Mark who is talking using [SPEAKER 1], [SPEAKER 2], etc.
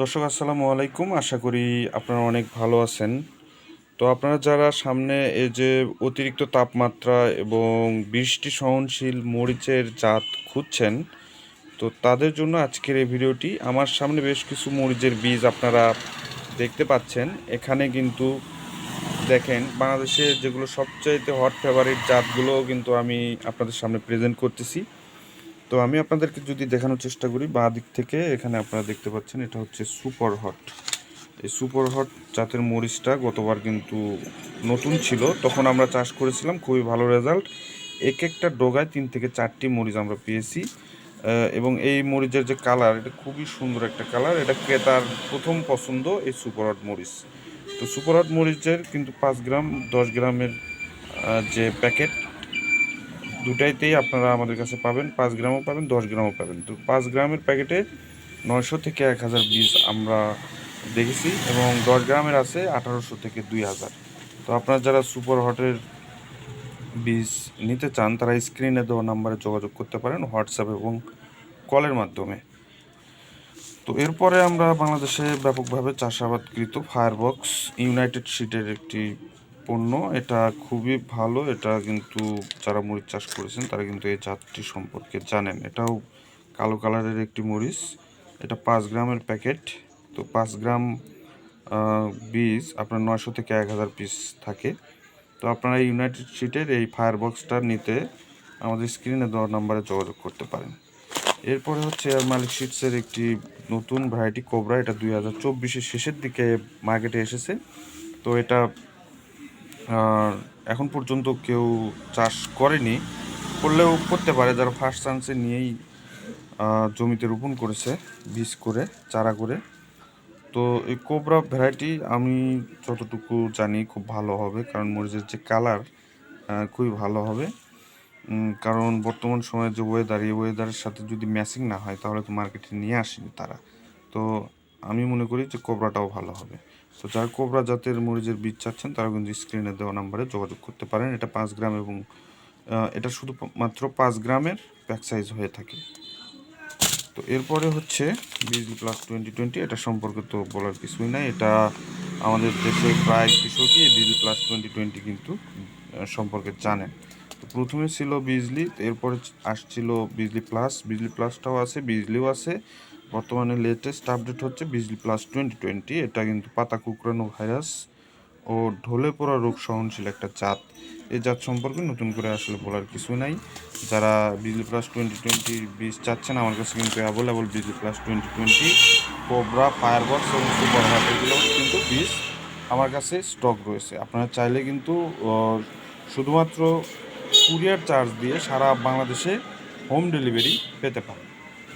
[SPEAKER 1] দর্শক, আসসালামু আলাইকুম। আশা করি আপনারা অনেক ভালো আছেন। তো আপনারা যারা সামনে এই যে অতিরিক্ত তাপমাত্রা এবং বৃষ্টি সহনশীল মরিচের জাত খুঁজছেন, তো তাদের জন্য আজকের এই ভিডিওটি, আমার সামনে বেশ কিছু মরিচের বীজ আপনারা দেখতে পাচ্ছেন। এখানে কিন্তু দেখেন, বাংলাদেশে যেগুলো সবচাইতে হট ফেভারিট জাতগুলো কিন্তু আমি আপনাদের সামনে প্রেজেন্ট করতেছি। তো আমি আপনাদেরকে যদি দেখানোর চেষ্টা করি, বাঁ দিক থেকে এখানে আপনারা দেখতে পাচ্ছেন, এটা হচ্ছে সুপার হট। এই সুপার হট জাতের মরিচটা গতবার কিন্তু নতুন ছিল। তখন আমরা চাষ করেছিলাম, খুবই ভালো রেজাল্ট। এক একটা ডোগায় তিন থেকে চারটি মরিচ আমরা পেয়েছি। এবং এই মরিচের যে কালার, এটা খুবই সুন্দর একটা কালার। এটা ক্রেতার প্রথম পছন্দ এই সুপার হট মরিচ। তো সুপার হট মরিচের কিন্তু পাঁচ গ্রাম, দশ গ্রামের যে প্যাকেট দুটাইতেই আপনারা আমাদের কাছে পাবেন, পাঁচ গ্রামও পাবেন, দশ গ্রামও পাবেন। তো পাঁচ গ্রামের প্যাকেটে নয়শো থেকে এক হাজার বীজ আমরা দেখেছি এবং দশ গ্রামের আছে আঠারোশো থেকে দুই হাজার। তো আপনারা যারা সুপার হটের বীজ নিতে চান, তারা স্ক্রিনে দেওয়া নাম্বারে যোগাযোগ করতে পারেন হোয়াটসঅ্যাপ এবং কলের মাধ্যমে। তো এরপরে আমরা বাংলাদেশে ব্যাপকভাবে চাষাবাদকৃত ফায়ারবক্স ইউনাইটেড সিটের একটি পণ্য, এটা খুবই ভালো। এটা কিন্তু যারা মরিচ চাষ করেছেন, তারা কিন্তু এই জাতটি সম্পর্কে জানেন। এটাও কালো কালারের একটি মরিচ। এটা পাঁচ গ্রামের প্যাকেট। তো পাঁচ গ্রাম বীজ আপনার নয়শো থেকে এক হাজার পিস থাকে। তো আপনারা ইউনাইটেড সিটের এই ফায়ার বক্সটা নিতে আমাদের স্ক্রিনে দেওয়া নাম্বারে যোগাযোগ করতে পারেন। এরপরে হচ্ছে এয়ার মালিক শিটসের একটি নতুন ভ্যারাইটি কোবরা এটা দুই হাজার চব্বিশের শেষের দিকে মার্কেটে এসেছে। তো এটা এখন পর্যন্ত কেউ চাষ করেনি, করলেও করতে পারে। যারা ফার্স্ট চান্সে নিয়েই জমিতে রোপণ করেছে, বীজ করে, চারা করে। তো এই কোবরা ভ্যারাইটি আমি যতটুকু জানি খুব ভালো হবে, কারণ মরিচের যে কালার খুবই ভালো হবে। কারণ বর্তমান সময়ে যে ওয়েদার এই ওয়েদারের সাথে যদি ম্যাচিং না হয়, তাহলে তো মার্কেটে নিয়ে আসেনি তারা। তো আমি মনে করি যে কোবরাটাও ভালো হবে। তো যারা কোবরা জাতের মরিচের বীজ চাচ্ছেন তারা কিন্তু স্ক্রিনে দেওয়া নাম্বারে যোগাযোগ করতে পারেন। এটা পাঁচ গ্রাম এবং এটা শুধু মাত্র পাঁচ গ্রামের প্যাক সাইজ হয়ে থাকে। তো এরপরে হচ্ছে বিজলি প্লাস টোয়েন্টি টোয়েন্টি, এটা সম্পর্কে তো বলার কিছুই নাই। এটা আমাদের দেশের প্রায় কৃষকই বিজলি প্লাস টোয়েন্টি টোয়েন্টি কিন্তু সম্পর্কে জানেন তো প্রথমে ছিল বিজলি, এরপরে আসছিল বিজলি প্লাস। বিজলি প্লাসটাও আছে, বিজলিও আছে। বর্তমানে লেটেস্ট আপডেট হচ্ছে বিজলি প্লাস টোয়েন্টি টোয়েন্টি এটা কিন্তু পাতা কুকরানো ভাইরাস ও ঢলে পড়া রোগ সহনশীল একটা জাত। এই জাত সম্পর্কে নতুন করে আসলে বলার কিছু নাই। যারা বিজলি প্লাস টোয়েন্টি টোয়েন্টি বীজ চাচ্ছেন, আমার কাছে কিন্তু available Bijli plus twenty twenty cobra firebox এবং সুপার হাট এগুলো কিন্তু বীজ আমার কাছে স্টক রয়েছে। আপনারা চাইলে কিন্তু শুধুমাত্র কুরিয়ার চার্জ দিয়ে সারা বাংলাদেশে হোম ডেলিভারি পেতে পারেন।